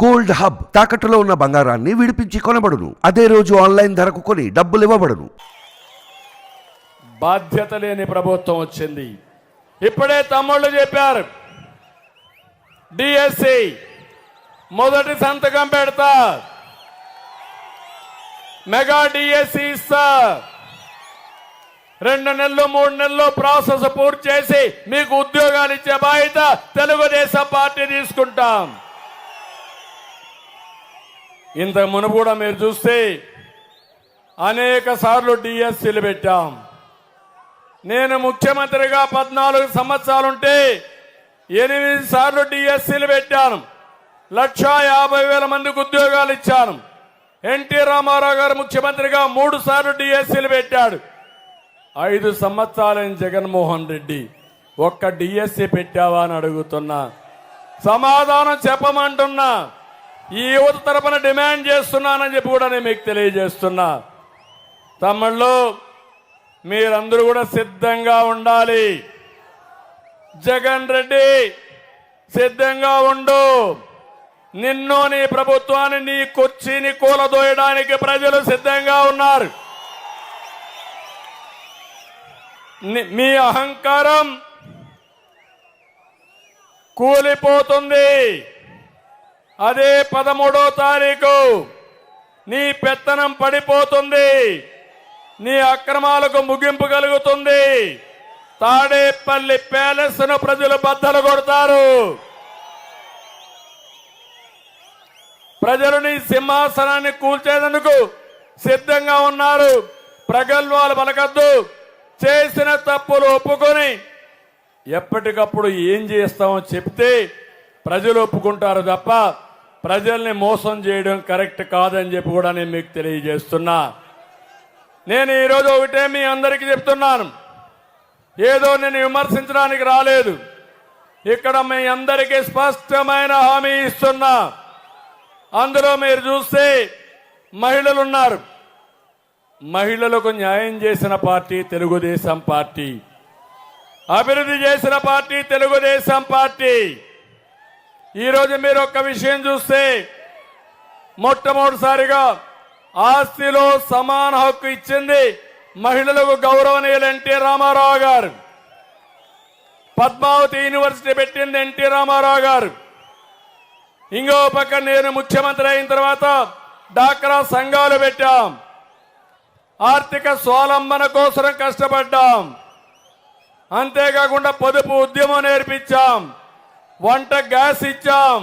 Gold hub తాకట్టులో ఉన్న బంగారాన్ని విడిపించి కొనబడును. అదే రోజు ఆన్లైన్ ధరకు కొని డబ్బులు ఇవ్వబడును. బాధ్యత లేని ప్రభుత్వం వచ్చింది. ఇప్పుడే తమ్ముళ్ళు చెప్పారు. డిఎస్సి మొదటి సంతకం పెడతా. మెగా డిఎస్సి ఇస్తా. రెండు నెలలు మూడు నెలలు ప్రాసెస్ పూర్తి చేసి మీకు ఉద్యోగాలు ఇచ్చే బాధ్యత తెలుగుదేశం పార్టీ తీసుకుంటాం. ఇంత మునుపు కూడా మీరు చూస్తే అనేక సార్లు డిఎస్సీలు పెట్టాం. నేను ముఖ్యమంత్రిగా పద్నాలుగు సంవత్సరాలుంటే ఎనిమిది సార్లు డిఎస్సీలు పెట్టాను. లక్ష యాభై వేల మందికి ఉద్యోగాలు ఇచ్చాను. ఎన్టీ రామారావు గారు ముఖ్యమంత్రిగా మూడు సార్లు డిఎస్సీలు పెట్టాడు. ఐదు సంవత్సరాలైన జగన్మోహన్ రెడ్డి? ఒక్క డిఎస్సీ పెట్టావా అని అడుగుతున్నా. సమాధానం చెప్పమంటున్నా. ఈ యువత తరపున డిమాండ్ చేస్తున్నానని చెప్పి కూడా నేను మీకు తెలియజేస్తున్నా. తమ్ముళ్ళు మీరందరూ కూడా సిద్ధంగా ఉండాలి. జగన్ రెడ్డి సిద్ధంగా ఉండు. నిన్ను నీ ప్రభుత్వాన్ని నీ కుర్చీని కూలదోయడానికి ప్రజలు సిద్ధంగా ఉన్నారు. మీ అహంకారం కూలిపోతుంది. అదే పదమూడో తారీఖు. నీ పెత్తనం పడిపోతుంది. నీ అక్రమాలకు ముగింపు కలుగుతుంది. తాడేపల్లి ప్యాలెస్ను ప్రజలు బద్దలు కొడతారు. ప్రజలు నీ సింహాసనాన్ని కూల్చేందుకు సిద్ధంగా ఉన్నారు. ప్రగల్భాలు పలకద్దు. చేసిన తప్పులు ఒప్పుకొని ఎప్పటికప్పుడు ఏం చేస్తామో చెప్తే ప్రజలు ఒప్పుకుంటారు తప్ప ప్రజల్ని మోసం చేయడం కరెక్ట్ కాదని చెప్పి కూడా నేను మీకు తెలియజేస్తున్నా. నేను ఈరోజు ఒకటే మీ అందరికీ చెప్తున్నాను. ఏదో నేను విమర్శించడానికి రాలేదు. ఇక్కడ మీ అందరికీ స్పష్టమైన హామీ ఇస్తున్నా. అందులో మీరు చూస్తే మహిళలు ఉన్నారు. మహిళలకు న్యాయం చేసిన పార్టీ తెలుగుదేశం పార్టీ. అభివృద్ధి చేసిన పార్టీ తెలుగుదేశం పార్టీ. ఈరోజు మీరు ఒక్క విషయం చూస్తే మొట్టమొదటిసారిగా ఆస్తిలో సమాన హక్కు ఇచ్చింది మహిళలకు గౌరవనీయులు ఎన్టీ రామారావు గారు. పద్మావతి యూనివర్సిటీ పెట్టింది ఎన్టీ రామారావు గారు. ఇంకో పక్క నేను ముఖ్యమంత్రి అయిన తర్వాత డాక్రా సంఘాలు పెట్టాం. ఆర్థిక స్వాలంబన కోసం కష్టపడ్డాం. అంతేకాకుండా పొదుపు ఉద్యమం నేర్పించాం. వంట గ్యాస్ ఇచ్చాం.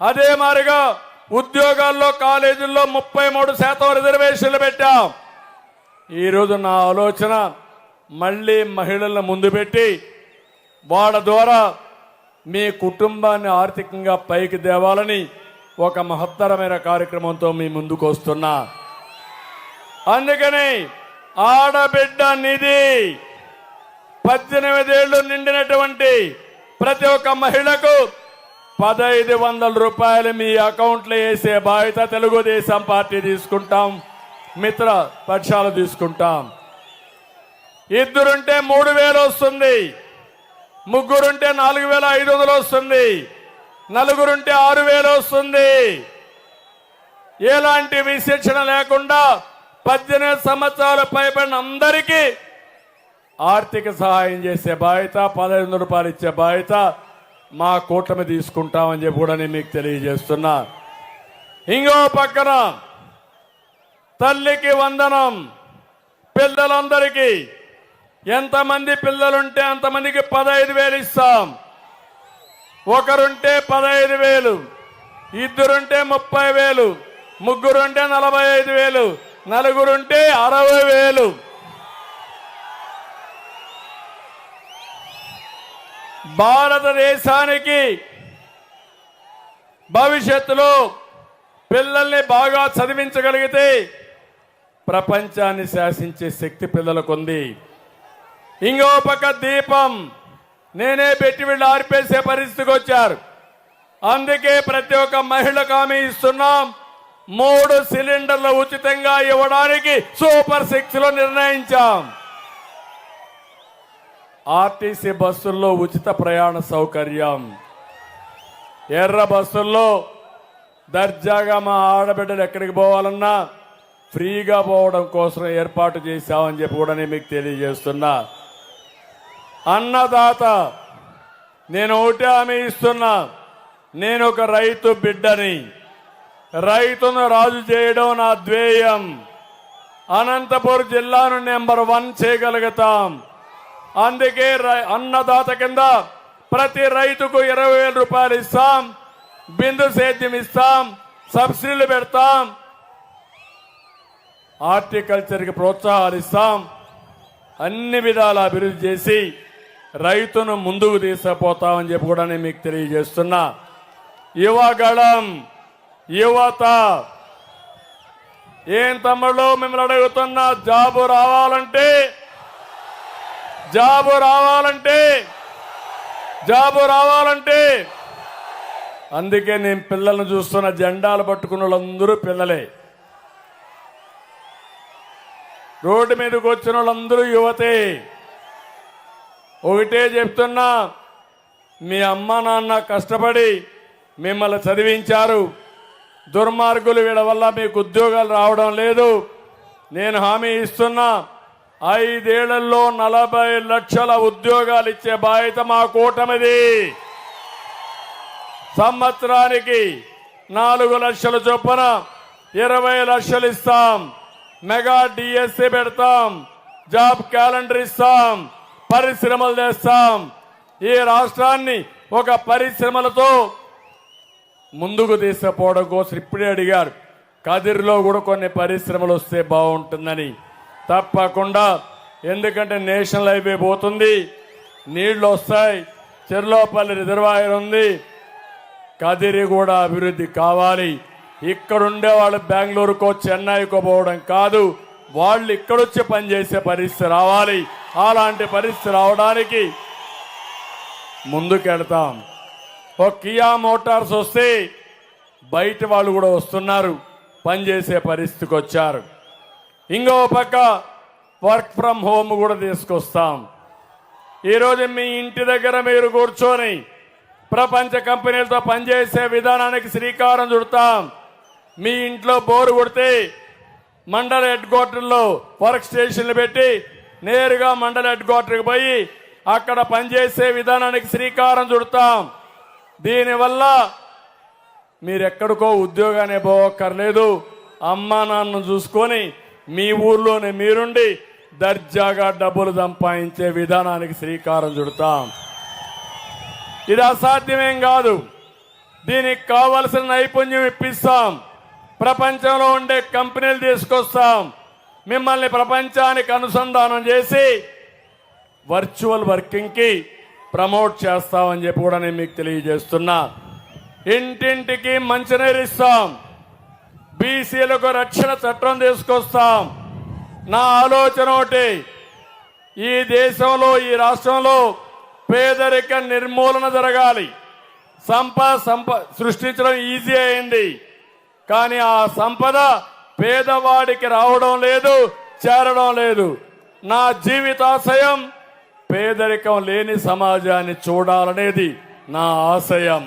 అదే మారిగా ఉద్యోగాల్లో కాలేజీల్లో ముప్పై మూడు శాతం రిజర్వేషన్లు పెట్టాం. ఈరోజు నా ఆలోచన మళ్ళీ మహిళలను ముందు పెట్టి వాళ్ళ ద్వారా మీ కుటుంబాన్ని ఆర్థికంగా పైకి తేవాలని ఒక మహత్తరమైన కార్యక్రమంతో మీ ముందుకు వస్తున్నా. అందుకని ఆడబిడ్డ నిధి పద్దెనిమిదేళ్ళు నిండినటువంటి ప్రతి ఒక్క మహిళకు పదహైదు వందల రూపాయలు మీ అకౌంట్లో వేసే బాధ్యత తెలుగుదేశం పార్టీ తీసుకుంటాం. మిత్ర పక్షాలు తీసుకుంటాం. ఇద్దరుంటే మూడు వేలు వస్తుంది. ముగ్గురుంటే నాలుగు వేల ఐదు వందలు వస్తుంది. నలుగురుంటే ఆరు వేలు వస్తుంది. ఎలాంటి విశిక్షణ లేకుండా పద్దెనిమిది సంవత్సరాలు పైబడిన అందరికీ ఆర్థిక సహాయం చేసే బాధ్యత పదహైదు వందల రూపాయలు ఇచ్చే బాధ్యత మా కూటమి తీసుకుంటామని చెప్పి కూడా నేను మీకు తెలియజేస్తున్నా. ఇంకో పక్కన తల్లికి వందనం పిల్లలందరికీ ఎంతమంది పిల్లలుంటే అంతమందికి పదహైదు వేలు ఇస్తాం. ఒకరుంటే పదహైదు వేలు ఇద్దరుంటే ముప్పై వేలు ముగ్గురుంటే నలభై ఐదు వేలు నలుగురుంటే అరవై వేలు. భారతదేశానికి భవిష్యత్తులో పిల్లల్ని బాగా చదివించగలిగితే ప్రపంచాన్ని శాసించే శక్తి పిల్లలకు ఉంది ఇంకో పక్క దీపం నేనే పెట్టి వీళ్ళు ఆర్పేసే పరిస్థితికి వచ్చారు. అందుకే ప్రతి ఒక్క మహిళకు హామీ ఇస్తున్నాం. మూడు సిలిండర్లు ఉచితంగా ఇవ్వడానికి సూపర్ సిక్స్లో నిర్ణయించాం. ఆర్టీసీ బస్సుల్లో ఉచిత ప్రయాణ సౌకర్యం. ఎర్ర బస్సుల్లో దర్జాగా మా ఆడబిడ్డలు ఎక్కడికి పోవాలన్నా ఫ్రీగా పోవడం కోసం ఏర్పాటు చేశామని చెప్పి కూడా నేను మీకు తెలియజేస్తున్నా. అన్నదాత నేను ఒకటి హామీ ఇస్తున్నా. నేను ఒక రైతు బిడ్డని. రైతును రాజు చేయడం నా ధ్యేయం. అనంతపురం జిల్లాను నెంబర్ వన్ చేయగలుగుతాం. అందుకే రై- అన్నదాత కింద ప్రతి రైతుకు ఇరవై వేల రూపాయలు ఇస్తాం. బిందు సేద్యం ఇస్తాం. సబ్సిడీలు పెడతాం. హార్టికల్చర్కి ప్రోత్సాహాలు ఇస్తాం. అన్ని విధాల అభివృద్ధి చేసి రైతును ముందుకు తీసుకుపోతామని చెప్పి కూడా నేను మీకు తెలియజేస్తున్నా. యువగళం యువత ఏం తమ్ముళ్ళు మిమ్మల్ని అడుగుతున్నా జాబు రావాలంటే జాబు రావాలంటే జాబు రావాలంటే. అందుకే నేను పిల్లల్ని చూస్తున్న జెండాలు పట్టుకున్న వాళ్ళందరూ పిల్లలే. రోడ్డు మీదకి వచ్చిన వాళ్ళందరూ యువతే. ఒకటే చెప్తున్నా మీ అమ్మ నాన్న కష్టపడి మిమ్మల్ని చదివించారు. దుర్మార్గులు వీళ్ళ వల్ల మీకు ఉద్యోగాలు రావడం లేదు. నేను హామీ ఇస్తున్నా ఐదేళ్ళలో నలభై లక్షల ఉద్యోగాలు ఇచ్చే బాధ్యత మా కూటమిది. సంవత్సరానికి నాలుగు లక్షల చొప్పున ఇరవై లక్షలు ఇస్తాం. మెగా డిఎస్సి పెడతాం. జాబ్ క్యాలెండర్ ఇస్తాం. పరిశ్రమలు తెస్తాం. ఈ రాష్ట్రాన్ని ఒక పరిశ్రమలతో ముందుకు తీసుకుపోవడం కోసం ఇప్పుడే అడిగారు. కదిరిలో కూడా కొన్ని పరిశ్రమలు వస్తే బాగుంటుందని. తప్పకుండా. ఎందుకంటే నేషనల్ హైవే పోతుంది. నీళ్ళు వస్తాయి. చెర్లోపల్లి రిజర్వాయర్ ఉంది. కదిరి కూడా అభివృద్ధి కావాలి. ఇక్కడుండే వాళ్ళు బెంగళూరుకో చెన్నైకో పోవడం కాదు. వాళ్ళు ఇక్కడొచ్చి పనిచేసే పరిస్థితి రావాలి. అలాంటి పరిస్థితి రావడానికి ముందుకెళ్తాం. ఒక కియా మోటార్స్ వస్తే బయట వాళ్ళు కూడా వస్తున్నారు. పనిచేసే పరిస్థితికి వచ్చారు. ఇంకో పక్క వర్క్ ఫ్రమ్ హోమ్ కూడా తీసుకొస్తాం. ఈరోజు మీ ఇంటి దగ్గర మీరు కూర్చొని ప్రపంచ కంపెనీలతో పనిచేసే విధానానికి శ్రీకారం చుడతాం. మీ ఇంట్లో బోరు కొడితే మండల హెడ్ క్వార్టర్లో వర్క్ స్టేషన్లు పెట్టి నేరుగా మండల హెడ్ క్వార్టర్కి పోయి అక్కడ పనిచేసే విధానానికి శ్రీకారం చుడతాం. దీనివల్ల మీరెక్కడికో ఉద్యోగాన్ని పోవక్కర్లేదు. అమ్మా నాన్న చూసుకొని మీ ఊర్లోనే మీరుండి దర్జాగా డబ్బులు సంపాదించే విధానానికి శ్రీకారం చుడతాం. ఇది అసాధ్యమేం కాదు. దీనికి కావలసిన నైపుణ్యం ఇప్పిస్తాం. ప్రపంచంలో ఉండే కంపెనీలు తీసుకొస్తాం. మిమ్మల్ని ప్రపంచానికి అనుసంధానం చేసి వర్చువల్ వర్కింగ్కి ప్రమోట్ చేస్తామని చెప్పి కూడా నేను మీకు తెలియజేస్తున్నా. ఇంటింటికి మంచినీరు ఇస్తాం. బీసీలకు రక్షణ చట్టం తీసుకొస్తాం. నా ఆలోచన ఒకటి ఈ దేశంలో ఈ రాష్ట్రంలో పేదరిక నిర్మూలన జరగాలి. సంపద సంప సృష్టించడం ఈజీ అయింది. కానీ ఆ సంపద పేదవాడికి రావడం లేదు చేరడం లేదు. నా జీవితాశయం పేదరికం లేని సమాజాన్ని చూడాలనేది నా ఆశయం.